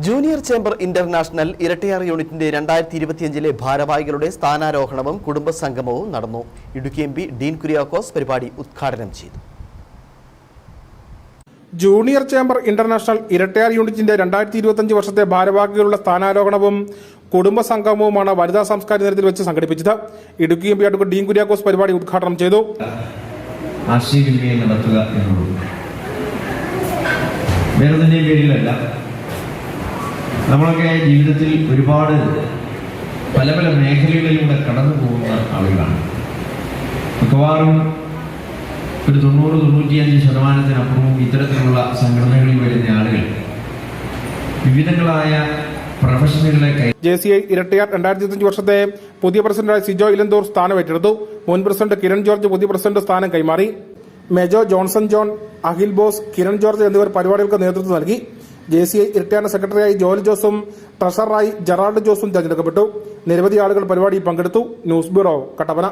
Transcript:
Junior chamber international Irattayar യൂണിറ്റിന്റെ രണ്ടായിരത്തി ഇരുപത്തിയഞ്ചിലെ ഭാരവാഹികളുടെ സ്ഥാനാരോഹണവും കുടുംബസംഗമവും നടന്നു. ഇടുക്കി എം പി ഡീൻ കുര്യാക്കോസ് പരിപാടി ഉദ്ഘാടനം ചെയ്തു. ജൂനിയർ ചേംബർ ഇന്റർനാഷണൽ ഇരട്ടയാർ യൂണിറ്റിന്റെ രണ്ടായിരത്തി ഇരുപത്തിയഞ്ച് വർഷത്തെ ഭാരവാഹികളുടെ സ്ഥാനാരോഹണവും കുടുംബ സംഗമവുമാണ് വനിതാ സാംസ്കാരിക ദിനത്തിൽ വെച്ച് സംഘടിപ്പിച്ചത്. Idukki M P advocate Dean Kuriakose പരിപാടി ഉദ്ഘാടനം ചെയ്തു. ആശയവിനിമയം നടത്തുക എന്നുള്ളത് വേറൊന്നിന്റെയും പേരിലല്ല. നമ്മളൊക്കെ ജീവിതത്തിൽ ഒരുപാട് പല പല മേഖലകളിലൂടെ കടന്നു പോകുന്ന ആളുകളാണ്. മിക്കവാറും ഒരു തൊണ്ണൂറ് തൊണ്ണൂറ്റിയഞ്ച് ശതമാനത്തിനപ്പുറവും ഇത്തരത്തിലുള്ള സംഘടനകളിൽ വരുന്ന ആളുകൾ വിവിധങ്ങളായ പ്രൊഫഷനുകളെ ജെ സി ഐ ഇരട്ടയാർ രണ്ടായിരത്തി ഇരുപത്തഞ്ച് വർഷത്തെ പുതിയ പ്രസിഡന്റായ സിജോ ഇലന്തൂർ സ്ഥാനം ഏറ്റെടുത്തു മുൻ പ്രസിഡന്റ് കിരൺ ജോർജ് പുതിയ പ്രസിഡന്റ് സ്ഥാനം കൈമാറി. Mejo Johnson John Akhil Bose Kiran George എന്നിവർ പരിപാടികൾക്ക് നേതൃത്വം നൽകി. ജെ സി ഐ ഇരട്ടയാന സെക്രട്ടറിയായി ജോലി ജോസും ട്രഷററായി ജെറാൾഡ് ജോസും തെരഞ്ഞെടുക്കപ്പെട്ടു. നിരവധി ആളുകൾ പരിപാടിയിൽ പങ്കെടുത്തു. News bureau Kattappana.